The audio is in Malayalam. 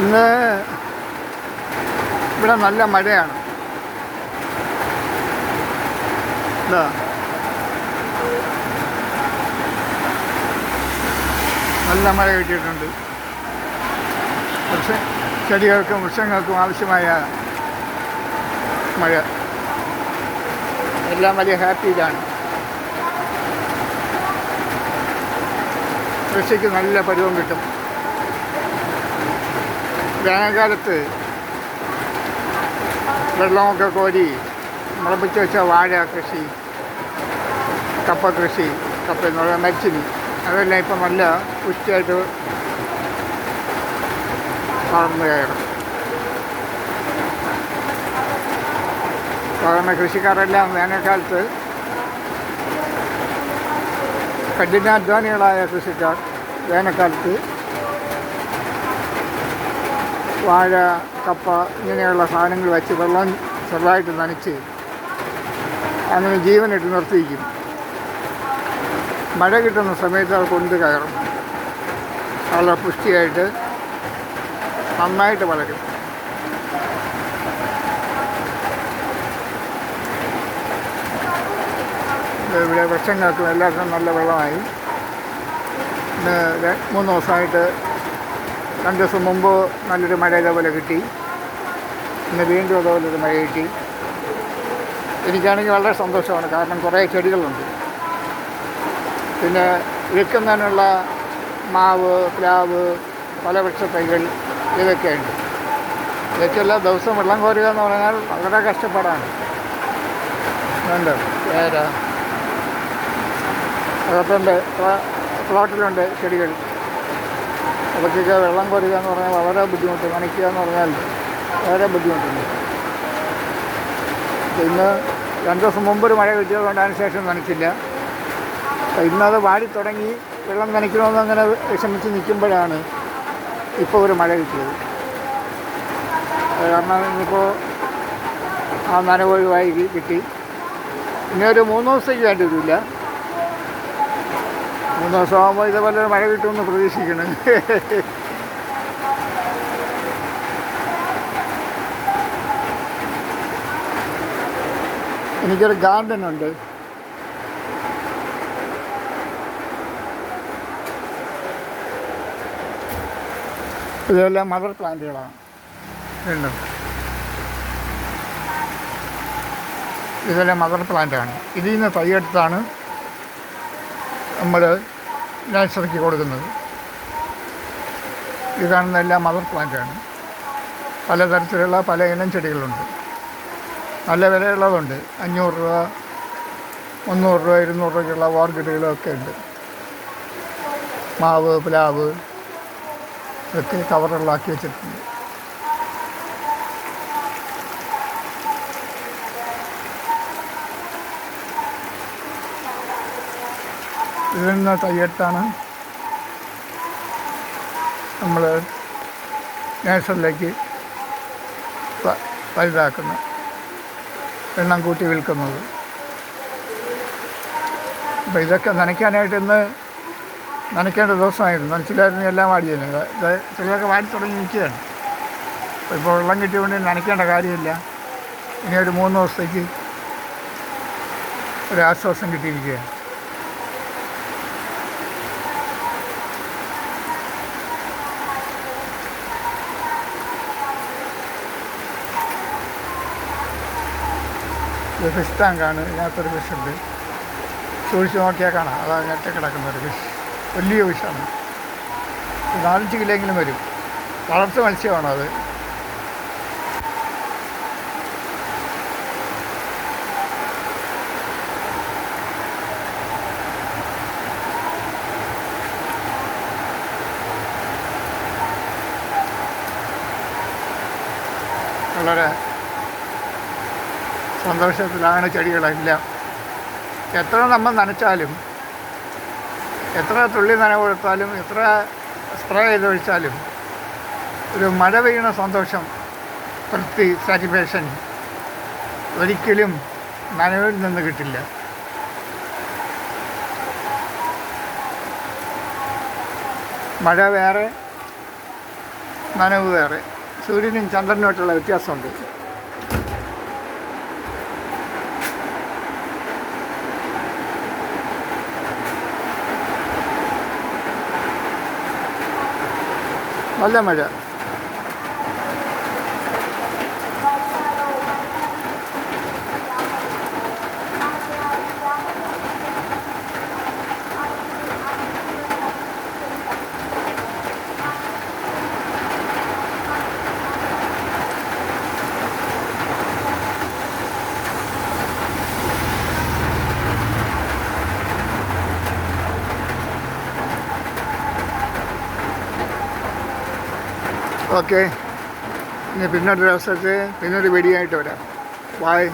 ഇന്ന് ഇവിടെ നല്ല മഴയാണ്. നല്ല മഴ കിട്ടിയിട്ടുണ്ട്. വൃക്ഷ ചെടികൾക്കും വൃക്ഷങ്ങൾക്കും ആവശ്യമായ മഴ. എല്ലാം വലിയ ഹാപ്പിയിലാണ് കൃഷിക്ക് നല്ല പരിവം കിട്ടും. വേനൽക്കാലത്ത് വെള്ളമൊക്കെ കോരി മുളപ്പിച്ച് വെച്ച വാഴ കൃഷി കപ്പ കൃഷി കപ്പ എന്ന് പറയുന്നത് മരിച്ചിനി. അതെല്ലാം ഇപ്പം നല്ല പുഷ്ടിയായിട്ട് വളർന്നു കയറും. സാധാരണ കൃഷിക്കാരെല്ലാം വേനൽക്കാലത്ത് കഠിനാധ്വാനികളായ കൃഷിക്കാർ വേനൽക്കാലത്ത് വാഴ കപ്പ ഇങ്ങനെയുള്ള സാധനങ്ങൾ വെച്ച് വെള്ളം ചെറുതായിട്ട് നനച്ച് അങ്ങനെ ജീവനിട്ട് നിർത്തിയിരിക്കും. മഴ കിട്ടുന്ന സമയത്ത് അത് കൊണ്ട് കയറും. വളരെ പുഷ്ടിയായിട്ട് നന്നായിട്ട് വളരും. ഇവിടെ വൃക്ഷങ്ങൾക്കും എല്ലാവർക്കും നല്ല വെള്ളമായി. മൂന്ന് ദിവസമായിട്ട് രണ്ട് ദിവസം മുമ്പ് നല്ലൊരു മഴ ഇതേപോലെ കിട്ടി. ഇന്ന് വീണ്ടും അതുപോലെ ഒരു മഴ കിട്ടി. എനിക്കാണെങ്കിൽ വളരെ സന്തോഷമാണ്. കാരണം കുറേ ചെടികളുണ്ട്. പിന്നെ വിൽക്കുന്നതിനുള്ള മാവ് പ്ലാവ് പല വൃക്ഷത്തൈകൾ ഇതൊക്കെയുണ്ട്. ഇതൊക്കെയെല്ലാം ദിവസം വെള്ളം കോരുക എന്ന് പറഞ്ഞാൽ വളരെ കഷ്ടപ്പാടാണ്. ഉണ്ട് അകത്തുണ്ട് ഉണ്ട്. പ്ലോട്ടിലുണ്ട് ചെടികൾ. അതൊക്കെ വെള്ളം കോരുക എന്ന് പറഞ്ഞാൽ വളരെ ബുദ്ധിമുട്ട് നനയ്ക്കുക എന്ന് പറഞ്ഞാൽ വളരെ ബുദ്ധിമുട്ടുണ്ട്. ഇന്ന് രണ്ട് ദിവസം മുമ്പ് ഒരു മഴ കിട്ടിയതുകൊണ്ട് അതിന് ശേഷം നനച്ചില്ല. ഇന്നത് വാടി തുടങ്ങി വെള്ളം നനയ്ക്കണമെന്ന് അങ്ങനെ വിഷമിച്ച് നിൽക്കുമ്പോഴാണ് ഇപ്പോൾ ഒരു മഴ കിട്ടിയത്. കാരണം ഇന്നിപ്പോൾ ആ നനവൊഴിവായി കിട്ടി. ഇനി ഒരു മൂന്ന് ദിവസത്തേക്ക് വേണ്ടി വരില്ല മൂന്ന് ദിവസം ആകുമ്പോൾ ഇതേപോലെ മഴ കിട്ടുമെന്ന് പ്രതീക്ഷിക്കണം. എനിക്കൊരു ഗാർഡൻ ഉണ്ട്. ഇതെല്ലാം മദർ പ്ലാന്റുകളാണ്. ഇതെല്ലാം മദർ പ്ലാന്റാണ്. ഇതിൽ നിന്ന് തൈയെടുത്താണ് നമ്മൾ നഴ്സറിക്ക് കൊടുക്കുന്നത്. ഇത് കാണുന്ന എല്ലാം മദർ പ്ലാന്റാണ്. പലതരത്തിലുള്ള പല ഇനം ചെടികളുണ്ട്. നല്ല വിലയുള്ളതുണ്ട്. അഞ്ഞൂറ് രൂപ മുന്നൂറ് രൂപ ഇരുന്നൂറ് രൂപയ്ക്കുള്ള ഓർക്കിഡുകളൊക്കെ ഉണ്ട്. മാവ് പ്ലാവ് ഇതൊക്കെ കവറുകളാക്കി വെച്ചിട്ടുണ്ട്. ഇതിൽ നിന്ന് തയ്യെടുത്താണ് നമ്മൾ നേഴ്സറിലേക്ക് വലുതാക്കുന്നത് എണ്ണം കൂട്ടി വിൽക്കുന്നത്. അപ്പോൾ ഇതൊക്കെ നനയ്ക്കാനായിട്ട് ഇന്ന് നനയ്ക്കേണ്ട ദിവസമായിരുന്നു. നനച്ചില്ലായിരുന്നു എല്ലാം വാടിയത് ചിലതൊക്കെ വാടി തുടങ്ങി നിൽക്കുകയാണ്. ഇപ്പോൾ വെള്ളം കിട്ടിയതുകൊണ്ട് നനയ്ക്കേണ്ട കാര്യമില്ല. ഇനി ഒരു മൂന്ന് ദിവസത്തേക്ക് ഒരു ആശ്വാസം കിട്ടിയിരിക്കുകയാണ്. ഇത് ഫിഷ് ടാങ്കാണ് ഇതിനകത്തൊരു ഫിഷ് ഉണ്ട്. സൂക്ഷിച്ച് നോക്കിയാൽ കാണാം. അതാ കിടക്കുന്ന ഒരു ഫിഷ് വലിയ ഫിഷാണ് നാലഞ്ച് കിലോയെങ്കിലും വരും. വളർത്തു മത്സ്യമാണ് അത്? വളരെ സന്തോഷത്തിലാണ് ചെടികളെല്ലാം. എത്ര നമ്മൾ നനച്ചാലും എത്ര തുള്ളി നന കൊടുത്താലും എത്ര സ്പ്രേ ചെയ്ത് ഒഴിച്ചാലും ഒരു മഴ പെയ്യണ സന്തോഷം തൃപ്തി സാറ്റിസ്ഫാക്ഷൻ ഒരിക്കലും നനവിൽ നിന്ന് കിട്ടില്ല. മഴ വേറെ നനവ് വേറെ. സൂര്യനും ചന്ദ്രനുമായിട്ടുള്ള വ്യത്യാസമുണ്ട്. നല്ല മഴ. ഓക്കെ ഇനി പിന്നൊരു ദിവസത്തെ പിന്നൊരു വെടിയായിട്ട് വരാം. ബായ്